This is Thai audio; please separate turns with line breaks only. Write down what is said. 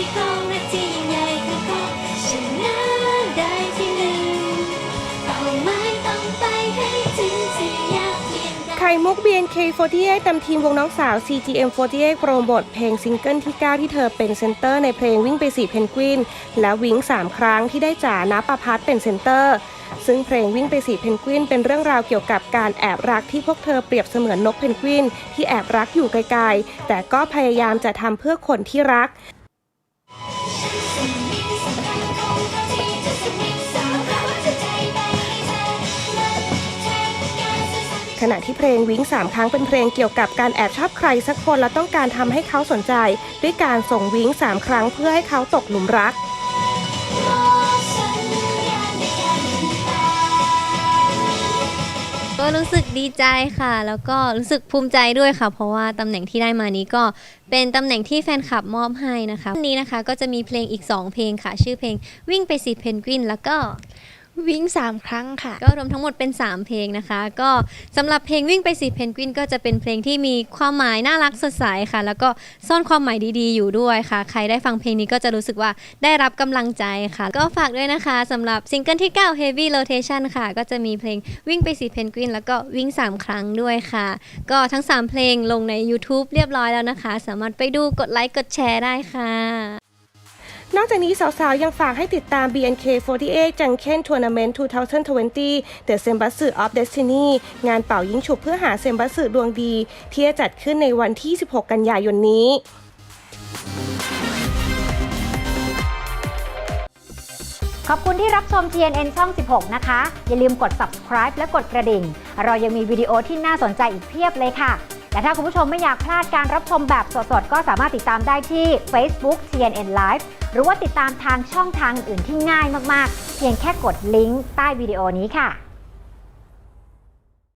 ที่ของและที่ยิ่งใหญ่คือของชนะได้ที่หนึ่งเป้าหมายต้องไปให้ถึงที่อยากเพียงใด
ไข่มุก BNK48 นำทีมวงน้องสาว CGM48 โปรโมทเพลงซิงเกิลที่ 9 ที่เธอเป็นเซนเตอร์ในเพลงวิ่งไปสี่เพนกวิน และวิ่ง 3 ครั้งที่ได้จ่านาประพัฒเป็นเซนเตอร์ ซึ่งเพลงวิ่งไปสี่เพนกวิน เป็นเรื่องราวเกี่ยวกับการแอบรักที่พวกเธอเปรียบเสมือนนกเพนกวิน ที่แอบรักอยู่ไกลๆ แต่ก็พยายามจะทำเพื่อคนที่รัก ขณะที่เพลงวิ่งสามครั้งเป็นเพลงเกี่ยวกับการแอบชอบใครสักคนและต้องการทำให้เขาสนใจ ด้วยการส่งวิ่งสามครั้งเพื่อให้เขาตกหลุมรัก
ก็รู้สึกดีใจค่ะ แล้วก็รู้สึกภูมิใจด้วยค่ะ เพราะว่าตำแหน่งที่ได้มานี้ก็เป็นตำแหน่งที่แฟนคลับมอบให้นะคะวันนี้นะคะก็จะมีเพลงอีก 2 เพลงค่ะ ชื่อเพลงวิ่งไปสิเพนกวินแล้วก็
วิ่ง 3 ครั้งค่ะ
ก็รวมทั้งหมดเป็น 3 เพลงนะคะ ก็สำหรับเพลงวิ่งไปสิเพนกวินก็จะเป็นเพลงที่มีความหมายน่ารักสดใสค่ะ แล้วก็ซ่อนความหมายดีๆ อยู่ด้วยค่ะ ใครได้ฟังเพลงนี้ก็จะรู้สึกว่าได้รับกำลังใจค่ะ ก็ฝากด้วยนะคะสำหรับซิงเกิลที่ 9 Heavy Rotation ค่ะ ก็จะมีเพลงวิ่งไปสิเพนกวินแล้วก็วิ่ง 3 ครั้งด้วยค่ะ ก็ทั้ง 3 เพลงลงใน YouTube เรียบร้อยแล้วนะคะ สามารถไปดูกดไลค์กดแชร์ได้ค่ะ
นอกจากนี้สาวๆ ยังฝากให้ติดตาม BNK48 Junction Tournament 2020 The s e m b a s u of Destiny งานเป่ายิงฉุบเพื่อหาเซมบัสดวงดี ที่จะจัดขึ้นในวันที่ 16 กันยายนนี้
ขอบคุณที่รับชม TNN ช่อง 16 นะคะ อย่าลืมกด subscribe และกดกระดิ่ง เรายังมีวิดีโอที่น่าสนใจอีกเพียบเลยค่ะ และถ้าคุณผู้ชมไม่อยากพลาดการรับชมแบบสดๆ ก็สามารถติดตามได้ที่ Facebook TNN Live หรือว่าติดตามทางช่องทางอื่นๆที่ง่ายมากๆ เพียงแค่กดลิงก์ใต้วิดีโอนี้ค่ะ